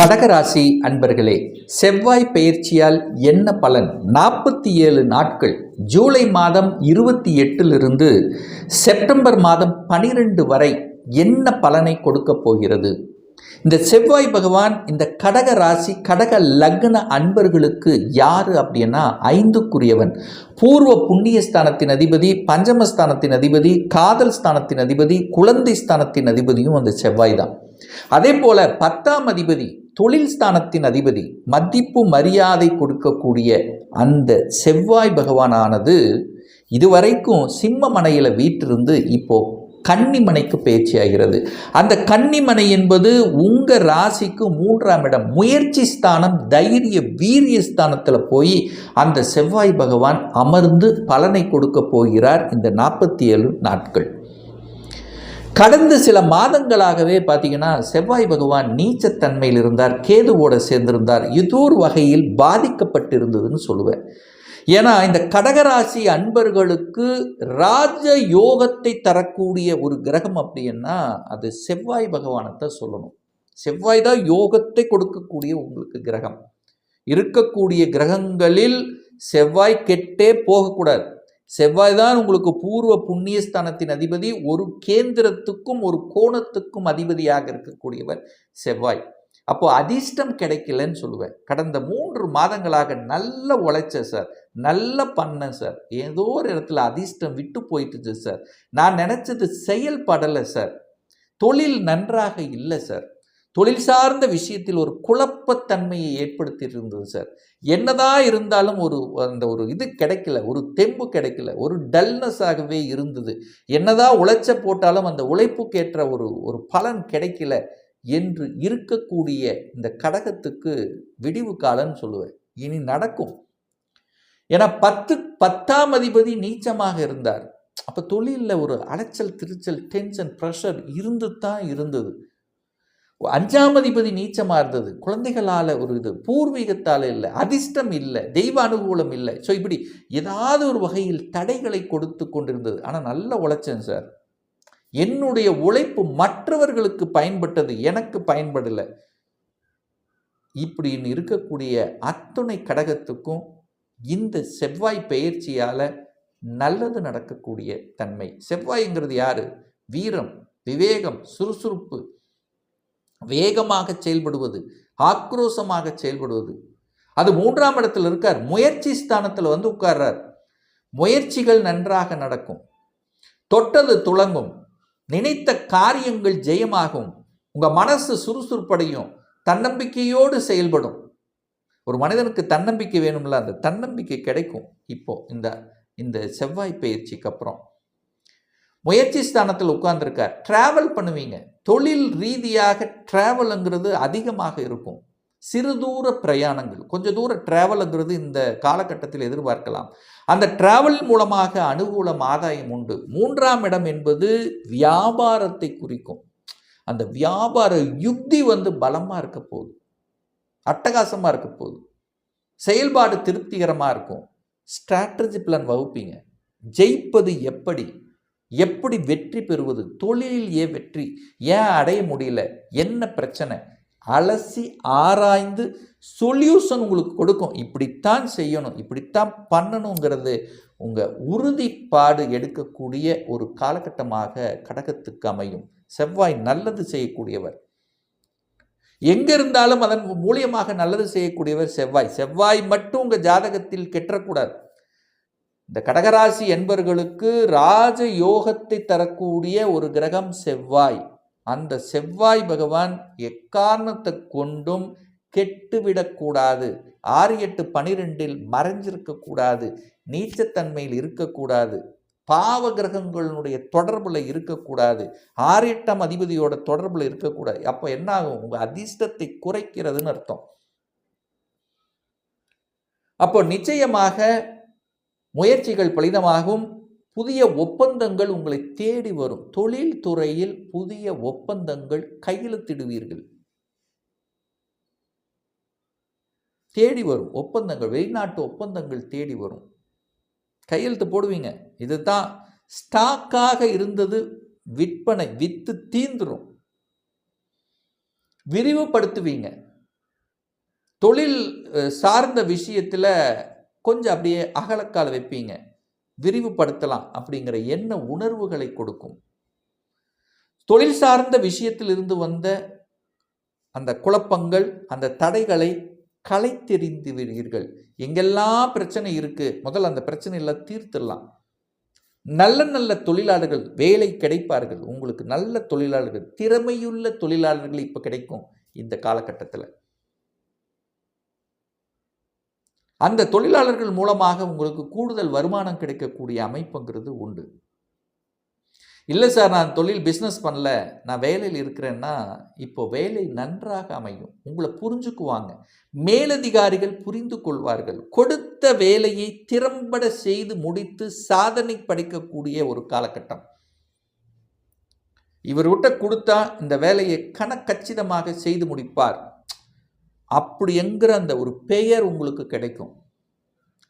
கடகராசி அன்பர்களே செவ்வாய் பயிற்சியால் என்ன பலன்? நாற்பத்தி ஏழு நாட்கள். ஜூலை மாதம் இருபத்தி எட்டிலிருந்து செப்டம்பர் மாதம் பனிரெண்டு வரை என்ன பலனை கொடுக்கப் போகிறது? இந்த செவ்வாய் பகவான் இந்த கடக ராசி கடக லக்ன அன்பர்களுக்கு யாரு அப்படின்னா ஐந்துக்குரியவன். பூர்வ புண்ணிய ஸ்தானத்தின் அதிபதி பஞ்சமஸ்தானத்தின் அதிபதி காதல் ஸ்தானத்தின் அதிபதி குழந்தை ஸ்தானத்தின் அதிபதியும் அந்த செவ்வாய் தான். அதே போல பத்தாம் அதிபதி தொழில் ஸ்தானத்தின் அதிபதி மதிப்பு மரியாதை கொடுக்கக்கூடிய அந்த செவ்வாய் பகவானானது இதுவரைக்கும் சிம்மமனையில் வீட்டிருந்து இப்போ கன்னிமனைக்கு பயிற்சி ஆகிறது அந்த கன்னிமனை என்பது உங்கள் ராசிக்கு மூன்றாம் இடம் முயற்சி ஸ்தானம் தைரிய வீரிய ஸ்தானத்தில் போய் அந்த செவ்வாய் பகவான் அமர்ந்து பலனை கொடுக்க போகிறார் இந்த நாற்பத்தி ஏழு நாட்கள். கடந்த சில மாதங்களாகவே பார்த்தீங்கன்னா செவ்வாய் பகவான் நீச்சத்தன்மையில் இருந்தார் கேதுவோடு சேர்ந்திருந்தார். ஏதோ ஒரு வகையில் பாதிக்கப்பட்டிருந்ததுன்னு சொல்லுவேன். ஏன்னா இந்த கடகராசி அன்பர்களுக்கு ராஜ யோகத்தை தரக்கூடிய ஒரு கிரகம் அப்படின்னா அது செவ்வாய் பகவானத்தை சொல்லணும். செவ்வாய் தான் யோகத்தை கொடுக்கக்கூடிய உங்களுக்கு கிரகம். இருக்கக்கூடிய கிரகங்களில் செவ்வாய் கெட்டே போகக்கூடாது. செவ்வாய் தான் உங்களுக்கு பூர்வ புண்ணியஸ்தானத்தின் அதிபதி. ஒரு கேந்திரத்துக்கும் ஒரு கோணத்துக்கும் அதிபதியாக இருக்கக்கூடியவர் செவ்வாய். அப்போ அதிர்ஷ்டம் கிடைக்கலன்னு சொல்லுவேன். கடந்த மூன்று மாதங்களாக நல்ல உழைச்ச சார். நல்ல பண்ணேன் சார். ஏதோ ஒரு இடத்துல அதிர்ஷ்டம் விட்டு போயிட்டுச்சு சார். நான் நினச்சது செயல்படலை சார். தொழில் நன்றாக இல்லை சார். தொழில் சார்ந்த விஷயத்தில் ஒரு குழப்பத்தன்மையை ஏற்படுத்தி இருந்தது சார். என்னதான் இருந்தாலும் ஒரு அந்த ஒரு இது கிடைக்கல ஒரு தெம்பு கிடைக்கல ஒரு டல்னஸாகவே இருந்தது. என்னதான் உழைச்ச போட்டாலும் அந்த உழைப்புக்கேற்ற ஒரு ஒரு பலன் கிடைக்கல என்று இருக்கக்கூடிய இந்த கடகத்துக்கு விடிவு காலம்னு சொல்லுவேன். இனி நடக்கும். ஏன்னா பத்து பத்தாம் அதிபதி நீச்சமாக இருந்தார். அப்போ தொழிலில் ஒரு அலைச்சல் திருச்சல் டென்ஷன் ப்ரெஷர் இருந்து தான் இருந்தது. அஞ்சாம் அதிபதி நீச்சமாக இருந்தது. குழந்தைகளால் ஒரு இது பூர்வீகத்தால் இல்லை அதிர்ஷ்டம் இல்லை தெய்வ அனுகூலம் இல்லை. ஸோ இப்படி ஏதாவது ஒரு வகையில் தடைகளை கொடுத்து கொண்டிருந்தது. ஆனால் நல்ல உழைச்சேன் சார் என்னுடைய உழைப்பு மற்றவர்களுக்கு பயன்பட்டது எனக்கு பயன்படலை. இப்படின்னு இருக்கக்கூடிய அத்துணை கடகத்துக்கும் இந்த செவ்வாய் பெயர்ச்சியால் நல்லது நடக்கக்கூடிய தன்மை. செவ்வாய்ங்கிறது யார்? வீரம் விவேகம் சுறுசுறுப்பு. வேகமாக செயல்படுவது ஆக்ரோசமாக செயல்படுவது. அது மூன்றாம் இடத்தில் இருக்கார். முயற்சி ஸ்தானத்தில் வந்து உட்கார்றார். முயற்சிகள் நன்றாக நடக்கும். தொட்டது துளங்கும். நினைத்த காரியங்கள் ஜெயமாகும். உங்கள் மனசு சுறுசுறுப்படையும். தன்னம்பிக்கையோடு செயல்படும். ஒரு மனிதனுக்கு தன்னம்பிக்கை வேணும்ல? அந்த தன்னம்பிக்கை கிடைக்கும். இப்போ இந்த இந்த செவ்வாய் பயிற்சிக்கு அப்புறம். முயற்சி ஸ்தானத்தில் உட்கார்ந்துருக்கார். ட்ராவல் பண்ணுவீங்க. தொழில் ரீதியாக ட்ராவலுங்கிறது அதிகமாக இருக்கும். சிறு தூர பிரயாணங்கள் கொஞ்ச தூர ட்ராவலுங்கிறது இந்த காலகட்டத்தில் எதிர்பார்க்கலாம். அந்த டிராவல் மூலமாக அனுகூலம் ஆதாயம் உண்டு. மூன்றாம் இடம் என்பது வியாபாரத்தை குறிக்கும். அந்த வியாபார யுக்தி வந்து பலமாக இருக்க போகுது. அட்டகாசமாக இருக்க போகுது. செயல்பாடு திருப்திகரமாக இருக்கும். ஸ்ட்ராட்டஜி பிளான் வகுப்பீங்க. ஜெயிப்பது எப்படி? எப்படி வெற்றி பெறுவது? தொழிலில் ஏன் வெற்றி. ஏன் அடைய முடியல? என்ன பிரச்சனை? அலசி ஆராய்ந்து சொல்யூஷன் உங்களுக்கு கொடுக்கும். இப்படித்தான் செய்யணும். இப்படித்தான் பண்ணணுங்கிறது உங்கள் உறுதிப்பாடு எடுக்கக்கூடிய ஒரு காலகட்டமாக கடகத்துக்கு அமையும். செவ்வாய் நல்லது செய்யக்கூடியவர். எங்கே இருந்தாலும் அதன் மூலியமாக நல்லது செய்யக்கூடியவர் செவ்வாய். செவ்வாய் மட்டும் உங்கள் ஜாதகத்தில் கெட்டக்கூடாது இந்த கடகராசி என்பர்களுக்கு ராஜ யோகத்தை தரக்கூடிய ஒரு கிரகம் செவ்வாய். அந்த செவ்வாய் பகவான் எக்காரணத்தை கொண்டும் கெட்டுவிடக்கூடாது ஆறு எட்டு பனிரெண்டில் மறைஞ்சிருக்கக்கூடாது நீச்சத்தன்மையில் இருக்கக்கூடாது பாவ கிரகங்களுடைய தொடர்பில் இருக்கக்கூடாது ஆறு எட்டாம் அதிபதியோட தொடர்பில் இருக்கக்கூடாது அப்போ என்ன ஆகும் உங்கள் அதிர்ஷ்டத்தை குறைக்கிறதுன்னு அர்த்தம். அப்போ நிச்சயமாக முயற்சிகள் பலிதமாகும். புதிய ஒப்பந்தங்கள் உங்களை தேடி வரும். தொழில் துறையில் புதிய ஒப்பந்தங்கள் கையெழுத்திடுவீர்கள். தேடி வரும் ஒப்பந்தங்கள் வெளிநாட்டு ஒப்பந்தங்கள் தேடி வரும். கையெழுத்து போடுவீங்க. இதுதான் ஸ்டாக்காக இருந்தது விற்பனை வித்து தீந்துரும். விரிவுபடுத்துவீங்க. தொழில் சார்ந்த விஷயத்தில் கொஞ்சம் அப்படியே அகலக்கால் வைப்பீங்க. விரிவுபடுத்தலாம் அப்படிங்கிற என்ன உணர்வுகளை கொடுக்கும். தொழில் சார்ந்த விஷயத்திலிருந்து வந்த அந்த குழப்பங்கள் அந்த தடைகளை களைத்தெறிந்து விடுவீர்கள். எங்கெல்லாம் பிரச்சனை இருக்குது முதல்ல அந்த பிரச்சனையெல்லாம் தீர்த்துடலாம். நல்ல நல்ல தொழிலாளர்கள் வேலை கிடைப்பார்கள். உங்களுக்கு நல்ல தொழிலாளர்கள் திறமையுள்ள தொழிலாளர்கள் இப்போ கிடைக்கும் இந்த காலகட்டத்தில். அந்த தொழிலாளர்கள் மூலமாக உங்களுக்கு கூடுதல் வருமானம் கிடைக்கக்கூடிய அமைப்புங்கிறது உண்டு. இல்லை சார் நான் தொழில் பிஸ்னஸ் பண்ணல நான் வேலையில் இருக்கிறேன்னா இப்போ வேலை நன்றாக அமையும். உங்களை புரிஞ்சுக்குவாங்க. மேலதிகாரிகள் புரிந்து கொள்வார்கள். கொடுத்த வேலையை திறம்பட செய்து முடித்து சாதனை படைக்கக்கூடிய ஒரு காலகட்டம். இவர்கிட்ட கொடுத்தா இந்த வேலையை கணக்கச்சிதமாக செய்து முடிப்பார். அப்படி என்கிற அந்த ஒரு பெயர் உங்களுக்கு கிடைக்கும்.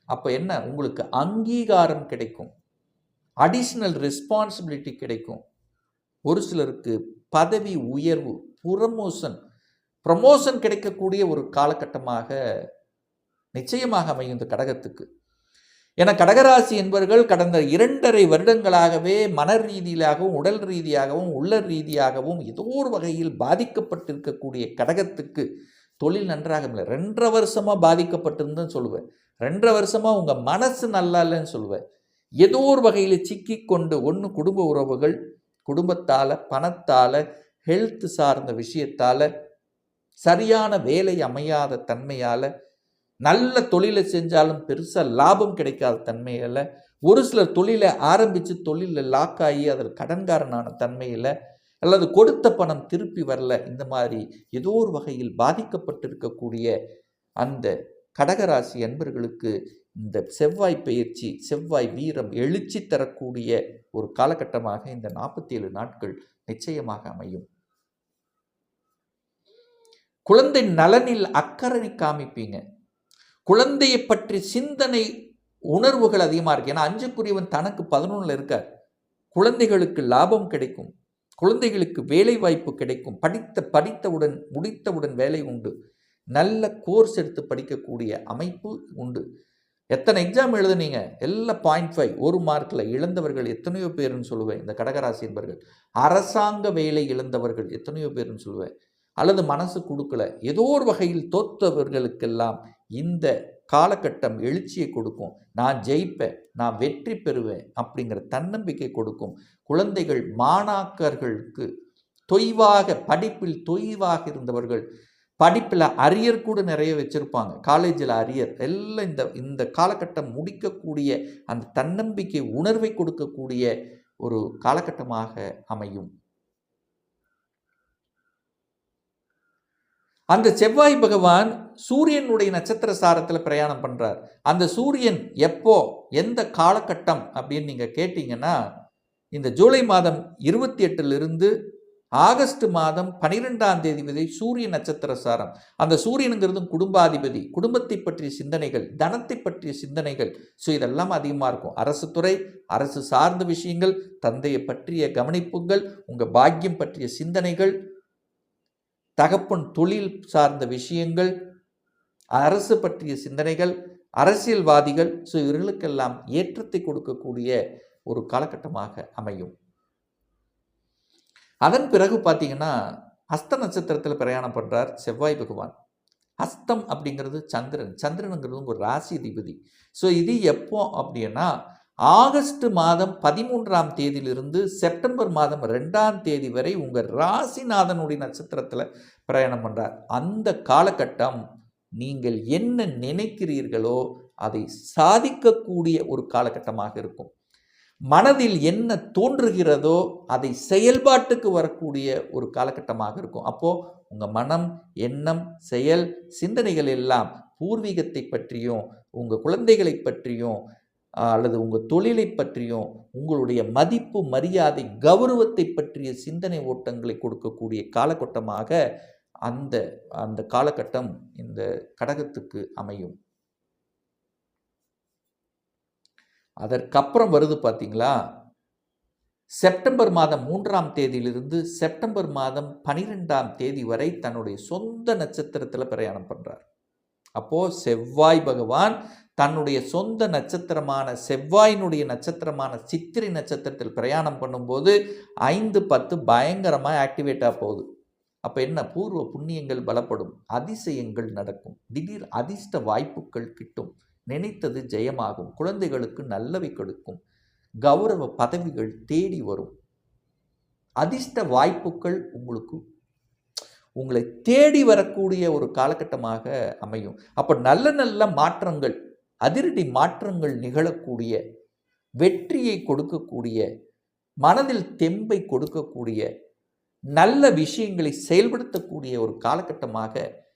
அப்போ என்ன? உங்களுக்கு அங்கீகாரம் கிடைக்கும். அடிஷ்னல் ரெஸ்பான்சிபிலிட்டி கிடைக்கும். ஒரு சிலருக்கு பதவி உயர்வு ப்ரமோஷன் ப்ரமோஷன் கிடைக்கக்கூடிய ஒரு காலகட்டமாக நிச்சயமாக அமையும் இந்த கடகத்துக்கு. என கடகராசி என்பவர்கள் கடந்த இரண்டரை வருடங்களாகவே மன ரீதியிலாகவும் உடல் ரீதியாகவும் உள்ள ரீதியாகவும் ஏதோ ஒரு வகையில் பாதிக்கப்பட்டிருக்கக்கூடிய கடகத்துக்கு தொழில் நன்றாக இல்லை. ரெண்டரை வருஷமாக பாதிக்கப்பட்டிருந்தேன்னு சொல்லுவேன். ரெண்டரை வருஷமாக உங்கள் மனசு நல்லா இல்லைன்னு சொல்லுவேன். ஏதோ ஒரு வகையில் சிக்கி கொண்டு ஒன்று குடும்ப உறவுகள் குடும்பத்தால் பணத்தால் ஹெல்த் சார்ந்த விஷயத்தால் சரியான வேலை அமையாத தன்மையால் நல்ல தொழிலை செஞ்சாலும் பெருசாக லாபம் கிடைக்காத தன்மையில் ஒரு சிலர் தொழிலை ஆரம்பித்து தொழிலில் லாக் ஆகி அதில் கடன்காரனான தன்மையில் அல்லது கொடுத்த பணம் திருப்பி வரல இந்த மாதிரி ஏதோ ஒரு வகையில் பாதிக்கப்பட்டிருக்கக்கூடிய அந்த கடகராசி அன்பர்களுக்கு இந்த செவ்வாய் பயிற்சி செவ்வாய் வீரம் எழுச்சி தரக்கூடிய ஒரு காலகட்டமாக இந்த நாற்பத்தி ஏழு நாட்கள் நிச்சயமாக அமையும். குழந்தை நலனில் அக்கறை காமிப்பீங்க. குழந்தையை பற்றி சிந்தனை உணர்வுகள் அதிகமாக இருக்கு. ஏன்னா அஞ்சுக்குரியவன் தனக்கு பதினொன்றில் இருக்கார். குழந்தைகளுக்கு லாபம் கிடைக்கும். குழந்தைகளுக்கு வேலை வாய்ப்பு கிடைக்கும். படித்த படித்தவுடன் முடித்தவுடன் வேலை உண்டு. நல்ல கோர்ஸ் எடுத்து படிக்கக்கூடிய அமைப்பு உண்டு. எத்தனை எக்ஸாம் எழுதுனீங்க? எல்லாம் பாயிண்ட் ஃபைவ் ஒரு மார்க்கில் இழந்தவர்கள் எத்தனையோ பேருன்னு சொல்லுவேன். இந்த கடகராசி என்பர்கள். அரசாங்க வேலை இழந்தவர்கள் எத்தனையோ பேருன்னு சொல்லுவேன். அல்லது மனசு கொடுக்கல. ஏதோ ஒரு வகையில் தோத்தவர்களுக்கெல்லாம் இந்த காலகட்டம் எழுச்சியை கொடுக்கும். நான் ஜெயிப்பேன் நான் வெற்றி பெறுவேன் அப்படிங்கிற தன்னம்பிக்கை கொடுக்கும். குழந்தைகள் மாணாக்கர்களுக்கு தொய்வாக படிப்பில் தொய்வாக இருந்தவர்கள் படிப்பில் அரியர் கூட நிறைய வச்சுருப்பாங்க. காலேஜில் அரியர் எல்லாம் இந்த இந்த காலகட்டம் முடிக்கக்கூடிய அந்த தன்னம்பிக்கை உணர்வை கொடுக்கக்கூடிய ஒரு காலகட்டமாக அமையும். அந்த செவ்வாய் பகவான் சூரியனுடைய நட்சத்திர சாரத்தில் பிரயாணம் பண்ணுறார் அந்த சூரியன் எப்போ எந்த காலகட்டம் அப்படின்னு நீங்கள் கேட்டிங்கன்னா இந்த ஜூலை மாதம் இருபத்தி எட்டுலேருந்து ஆகஸ்ட் மாதம் பனிரெண்டாம் தேதி வரை சூரிய நட்சத்திர சாரம். அந்த சூரியனுங்கிறதும் குடும்பாதிபதி குடும்பத்தை பற்றிய சிந்தனைகள் தனத்தை பற்றிய சிந்தனைகள். ஸோ இதெல்லாம் அதிகமாக இருக்கும். அரசு துறை அரசு சார்ந்த விஷயங்கள் தந்தையை பற்றிய கவனிப்புகள் உங்கள் பாக்கியம் பற்றிய சிந்தனைகள் தகப்பன் தொழில் சார்ந்த விஷயங்கள் அரசு பற்றிய சிந்தனைகள் அரசியல்வாதிகள் ஸோ இவர்களுக்கெல்லாம் ஏற்றத்தை கொடுக்கக்கூடிய ஒரு காலகட்டமாக அமையும். அதன் பிறகு பார்த்தீங்கன்னா ஹஸ்த நட்சத்திரத்தில் பிரயாணம் பண்ணுறார் செவ்வாய் பகவான். ஹஸ்தம் அப்படிங்கிறது சந்திரன். சந்திரனுங்கிறது ஒரு ராசி அதிபதி. ஸோ இது எப்போ அப்படின்னா ஆகஸ்ட் மாதம் பதிமூன்றாம் தேதியிலிருந்து செப்டம்பர் மாதம் ரெண்டாம் தேதி வரை உங்கள் ராசிநாதனுடைய நட்சத்திரத்தில் பிரயாணம் பண்ணுறார் அந்த காலகட்டம் நீங்கள் என்ன நினைக்கிறீர்களோ அதை சாதிக்கக்கூடிய ஒரு காலகட்டமாக இருக்கும். மனதில் என்ன தோன்றுகிறதோ அதை செயல்பாட்டுக்கு வரக்கூடிய ஒரு காலகட்டமாக இருக்கும். அப்போது உங்கள் மனம் எண்ணம் செயல் சிந்தனைகள் எல்லாம் பூர்வீகத்தை பற்றியும் உங்கள் குழந்தைகளை பற்றியும் அல்லது உங்கள் தொழிலை பற்றியும் உங்களுடைய மதிப்பு மரியாதை கௌரவத்தை பற்றிய சிந்தனை ஓட்டங்களை கொடுக்கக்கூடிய காலகட்டமாக அந்த அந்த காலகட்டம் இந்த கடகத்துக்கு அமையும். அதற்கப்புறம் வருது பார்த்தீங்களா செப்டம்பர் மாதம் மூன்றாம் தேதியிலிருந்து செப்டம்பர் மாதம் பனிரெண்டாம் தேதி வரை தன்னுடைய சொந்த நட்சத்திரத்தில் பிரயாணம் பண்ணுறார் அப்போது செவ்வாய் பகவான் தன்னுடைய சொந்த நட்சத்திரமான செவ்வாயினுடைய நட்சத்திரமான சித்திரை நட்சத்திரத்தில் பிரயாணம் பண்ணும்போது ஐந்து பத்து பயங்கரமாக ஆக்டிவேட்டாக போகுது. அப்போ என்ன? பூர்வ புண்ணியங்கள் பலப்படும். அதிசயங்கள் நடக்கும். திடீர் அதிர்ஷ்ட வாய்ப்புகள் கிட்டும். நினைத்தது ஜெயமாகும். குழந்தைகளுக்கு நல்லவை கொடுக்கும். கௌரவ பதவிகள் தேடி வரும். அதிர்ஷ்ட வாய்ப்புகள் உங்களுக்கு உங்களை தேடி வரக்கூடிய ஒரு காலகட்டமாக அமையும். அப்போ நல்ல நல்ல மாற்றங்கள் அதிரடி மாற்றங்கள் நிகழக்கூடிய வெற்றியை கொடுக்கக்கூடிய மனதில் தெம்பை கொடுக்கக்கூடிய நல்ல விஷயங்களை செயல்படுத்தக்கூடிய ஒரு காலகட்டமாக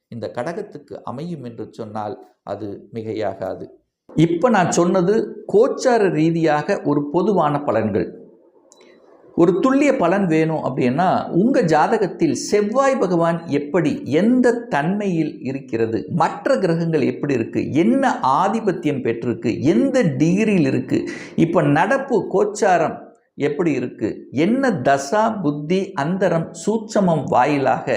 இந்த கடகத்துக்கு அமையும் என்று சொன்னால் அது மிகையாகாது. இப்போ நான் சொன்னது கோச்சார ரீதியாக ஒரு பொதுவான பலன்கள். ஒரு துல்லிய பலன் வேணும் அப்படின்னா உங்கள் ஜாதகத்தில் செவ்வாய் பகவான் எப்படி எந்த தன்மையில் இருக்கிறது மற்ற கிரகங்கள் எப்படி இருக்குது என்ன ஆதிபத்தியம் பெற்றிருக்கு எந்த டிகிரியில் இருக்குது இப்போ நடப்பு கோச்சாரம் எப்படி இருக்குது என்ன தசா புத்தி அந்தரம் சூட்சமம் வாயிலாக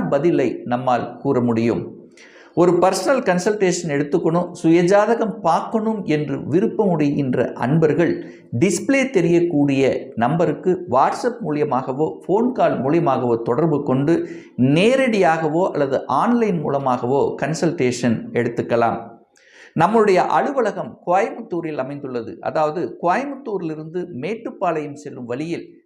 பதிலை நம்மால் கூற முடியும். ஒரு பர்சனல் கன்சல்டேஷன் எடுத்துக்கணும் சுயஜாதகம் பார்க்கணும் என்று விருப்பமுடைகின்ற அன்பர்கள் டிஸ்பிளே தெரியக்கூடிய நம்பருக்கு வாட்ஸ்அப் மூலியமாகவோ ஃபோன் கால் மூலியமாகவோ தொடர்பு கொண்டு நேரடியாகவோ அல்லது ஆன்லைன் மூலமாகவோ கன்சல்டேஷன் எடுத்துக்கலாம். நம்முடைய அலுவலகம் கோயம்புத்தூரில் அமைந்துள்ளது. அதாவது கோயம்புத்தூரிலிருந்து மேட்டுப்பாளையம் செல்லும் வழியில்